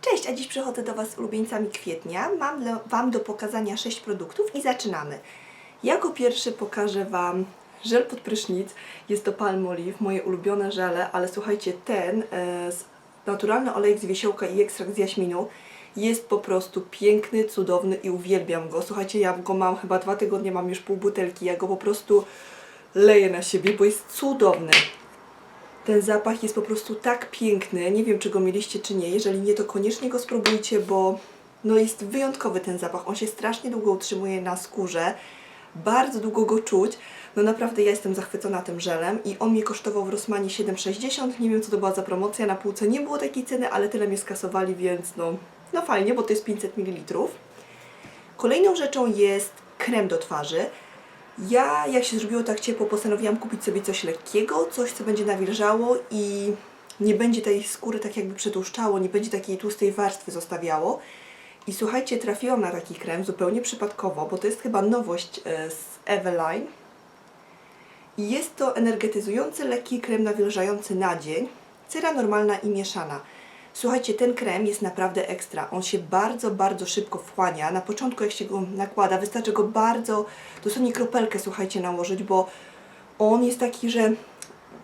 Cześć, a dziś przychodzę do Was z ulubieńcami kwietnia. Mam Wam do pokazania 6 produktów i zaczynamy. Jako pierwszy pokażę Wam żel pod prysznic. Jest to Palmolive, moje ulubione żele, ale słuchajcie, ten e, naturalny olejek z wiesiołka i ekstrakt z jaśminu jest po prostu piękny, cudowny i uwielbiam go. Słuchajcie, ja go mam chyba dwa tygodnie, mam już pół butelki. Ja go po prostu leję na siebie, bo jest cudowny. Ten zapach jest po prostu tak piękny. Nie wiem, czy go mieliście, czy nie. Jeżeli nie, to koniecznie go spróbujcie, bo no jest wyjątkowy ten zapach. On się strasznie długo utrzymuje na skórze. Bardzo długo go czuć. No naprawdę ja jestem zachwycona tym żelem i on mnie kosztował w Rossmanie 7,60. Nie wiem, co to była za promocja. Na półce nie było takiej ceny, ale tyle mnie skasowali, więc no, no fajnie, bo to jest 500 ml. Kolejną rzeczą jest krem do twarzy. Ja, jak się zrobiło tak ciepło, postanowiłam kupić sobie coś lekkiego, coś, co będzie nawilżało i nie będzie tej skóry tak jakby przetłuszczało, nie będzie takiej tłustej warstwy zostawiało. I słuchajcie, trafiłam na taki krem zupełnie przypadkowo, bo to jest chyba nowość e, z Eveline. I jest to energetyzujący, lekki krem nawilżający na dzień. Cera normalna i mieszana. Słuchajcie, ten krem jest naprawdę ekstra. On się bardzo, bardzo szybko wchłania. Na początku, jak się go nakłada, wystarczy go bardzo, dosłownie kropelkę, słuchajcie, nałożyć, bo on jest taki, że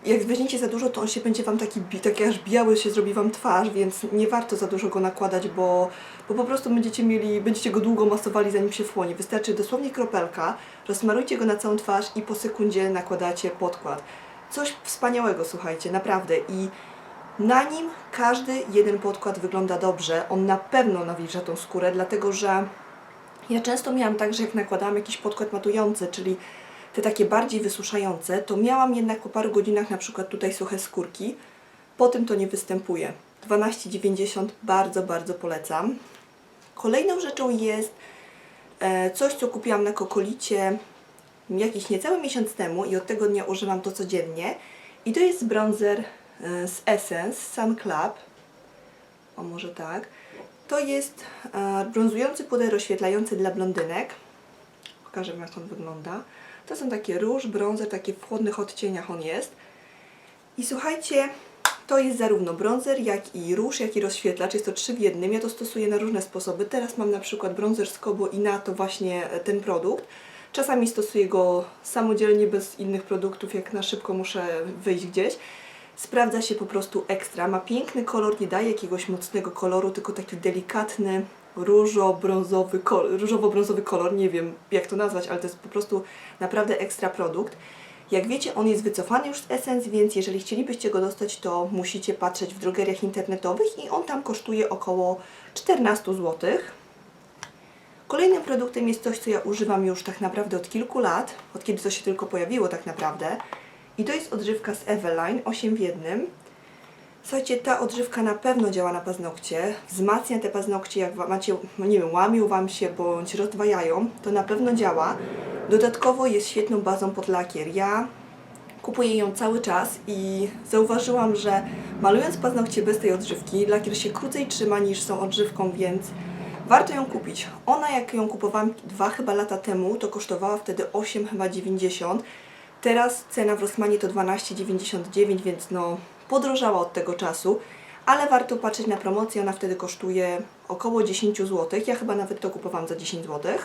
jak weźmiecie za dużo, to on się będzie Wam taki, taki aż biały się zrobi Wam twarz, więc nie warto za dużo go nakładać, bo, bo po prostu będziecie mieli, będziecie go długo masowali, zanim się wchłonie. Wystarczy dosłownie kropelka, rozmarujcie go na całą twarz i po sekundzie nakładacie podkład. Coś wspaniałego, słuchajcie, naprawdę. I na nim każdy jeden podkład wygląda dobrze. On na pewno nawilża tą skórę, dlatego że ja często miałam tak, że jak nakładałam jakiś podkład matujący, czyli te takie bardziej wysuszające, to miałam jednak po paru godzinach na przykład tutaj suche skórki. Po tym to nie występuje. 12,90 bardzo, bardzo polecam. Kolejną rzeczą jest e, coś, co kupiłam na Kokolicie jakiś niecały miesiąc temu i od tego dnia używam to codziennie. I to jest bronzer z Essence Sun Club. O, może tak. To jest e, brązujący puder rozświetlający dla blondynek. Pokażę Wam, jak on wygląda. To są takie róż, brązer, takie w chłodnych odcieniach on jest. I słuchajcie, to jest zarówno brązer, jak i róż, jak i rozświetlacz. Jest to trzy w jednym. Ja to stosuję na różne sposoby. Teraz mam na przykład brązer z Kobo i na to właśnie e, ten produkt. Czasami stosuję go samodzielnie, bez innych produktów, jak na szybko muszę wyjść gdzieś. Sprawdza się po prostu ekstra. Ma piękny kolor, nie daje jakiegoś mocnego koloru, tylko taki delikatny, różo-brązowy kolor, różowo-brązowy kolor. Nie wiem jak to nazwać, ale to jest po prostu naprawdę ekstra produkt. Jak wiecie, on jest wycofany już z Essence, więc jeżeli chcielibyście go dostać, to musicie patrzeć w drogeriach internetowych i on tam kosztuje około 14 zł. Kolejnym produktem jest coś, co ja używam już tak naprawdę od kilku lat, od kiedy to się tylko pojawiło tak naprawdę. I to jest odżywka z Eveline 8 w jednym. Słuchajcie, ta odżywka na pewno działa na paznokcie, wzmacnia te paznokcie, jak macie, no nie wiem, łamią Wam się bądź rozdwajają, to na pewno działa. Dodatkowo jest świetną bazą pod lakier. Ja kupuję ją cały czas i zauważyłam, że malując paznokcie bez tej odżywki, lakier się krócej trzyma niż są odżywką, więc warto ją kupić. Ona, jak ją kupowałam dwa chyba lata temu, to kosztowała wtedy 8 chyba 90. Teraz cena w Rossmanie to 12,99, więc no podrożała od tego czasu, ale warto patrzeć na promocję, ona wtedy kosztuje około 10 zł. Ja chyba nawet to kupowałam za 10 zł.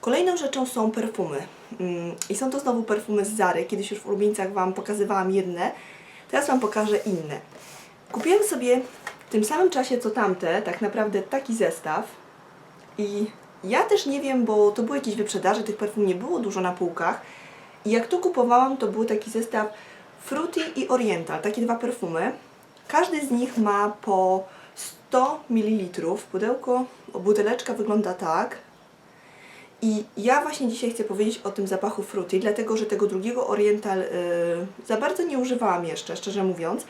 Kolejną rzeczą są perfumy. Mm, I są to znowu perfumy z Zary. Kiedyś już w ulubieńcach Wam pokazywałam jedne. Teraz Wam pokażę inne. Kupiłam sobie w tym samym czasie co tamte, tak naprawdę taki zestaw. I ja też nie wiem, bo to były jakieś wyprzedaże, tych perfum nie było dużo na półkach. I jak to kupowałam, to był taki zestaw Fruity i Oriental, takie dwa perfumy. Każdy z nich ma po 100 ml. Pudełko, buteleczka wygląda tak. I ja właśnie dzisiaj chcę powiedzieć o tym zapachu Fruity, dlatego że tego drugiego Oriental y, za bardzo nie używałam jeszcze, szczerze mówiąc,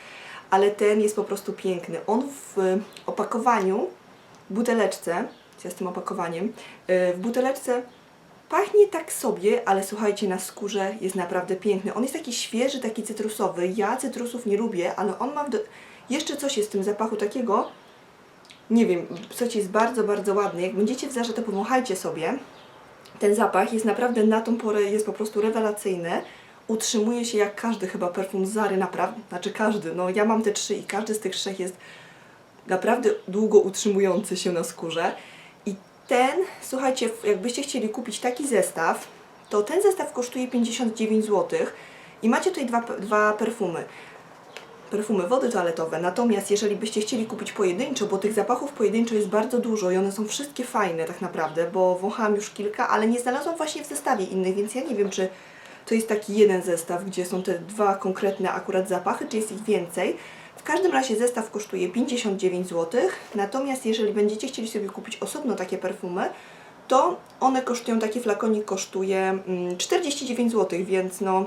ale ten jest po prostu piękny. On w opakowaniu, buteleczce, ja z tym opakowaniem, y, w buteleczce pachnie tak sobie, ale słuchajcie, na skórze jest naprawdę piękny. On jest taki świeży, taki cytrusowy. Ja cytrusów nie lubię, ale on ma do... jeszcze coś jest w tym zapachu takiego, nie wiem, słuchajcie, jest bardzo, bardzo ładny. Jak będziecie w Zarze, to pomachajcie sobie. Ten zapach jest naprawdę na tą porę, jest po prostu rewelacyjny. Utrzymuje się jak każdy chyba perfum Zary, naprawdę, znaczy każdy. No ja mam te trzy i każdy z tych trzech jest naprawdę długo utrzymujący się na skórze. Ten, słuchajcie, jakbyście chcieli kupić taki zestaw, to ten zestaw kosztuje 59 zł i macie tutaj dwa, dwa perfumy perfumy wody toaletowe. Natomiast jeżeli byście chcieli kupić pojedynczo, bo tych zapachów pojedynczo jest bardzo dużo i one są wszystkie fajne tak naprawdę, bo wąchałam już kilka, ale nie znalazłam właśnie w zestawie innych, więc ja nie wiem, czy to jest taki jeden zestaw, gdzie są te dwa konkretne akurat zapachy, czy jest ich więcej. W każdym razie zestaw kosztuje 59 zł, natomiast jeżeli będziecie chcieli sobie kupić osobno takie perfumy, to one kosztują, taki flakonik kosztuje mm, 49 zł, więc no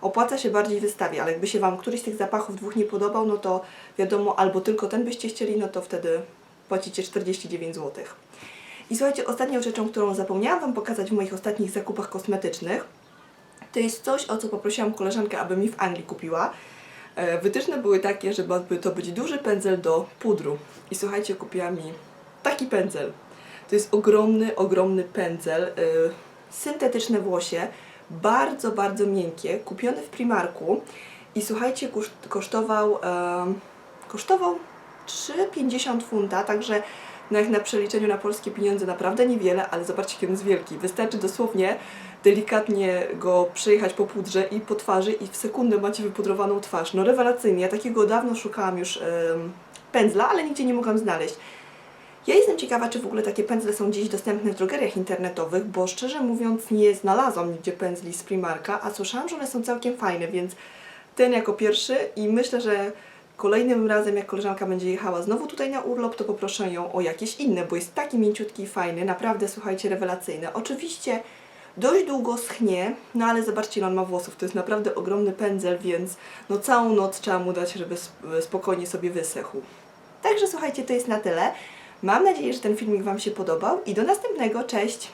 opłaca się bardziej wystawie, ale jakby się Wam któryś z tych zapachów dwóch nie podobał, no to wiadomo, albo tylko ten byście chcieli, no to wtedy płacicie 49 zł. I słuchajcie, ostatnią rzeczą, którą zapomniałam Wam pokazać w moich ostatnich zakupach kosmetycznych, to jest coś, o co poprosiłam koleżankę, aby mi w Anglii kupiła. E, Wytyczne były takie, że ma to być duży pędzel do pudru. I słuchajcie, kupiła mi taki pędzel. To jest ogromny, ogromny pędzel, y, syntetyczne włosie, bardzo, bardzo miękkie, kupiony w Primarku i słuchajcie, koszt, kosztował, em, kosztował 3,50 funta, także no jak na przeliczeniu na polskie pieniądze naprawdę niewiele, ale zobaczcie, on jest wielki. Wystarczy dosłownie delikatnie go przejechać po pudrze i po twarzy i w sekundę macie wypudrowaną twarz. No rewelacyjnie, ja takiego dawno szukałam już em, pędzla, ale nigdzie nie mogłam znaleźć. Ja jestem ciekawa, czy w ogóle takie pędzle są gdzieś dostępne w drogeriach internetowych, bo szczerze mówiąc nie znalazłam nigdzie pędzli z Primarka, a słyszałam, że one są całkiem fajne, więc ten jako pierwszy i myślę, że kolejnym razem jak koleżanka będzie jechała znowu tutaj na urlop, to poproszę ją o jakieś inne, bo jest taki mięciutki i fajny, naprawdę słuchajcie, rewelacyjny. Oczywiście dość długo schnie, no ale zobaczcie on ma włosów, to jest naprawdę ogromny pędzel, więc no całą noc trzeba mu dać, żeby sp- spokojnie sobie wysechł. Także słuchajcie, to jest na tyle. Mam nadzieję, że ten filmik Wam się podobał i do następnego. Cześć!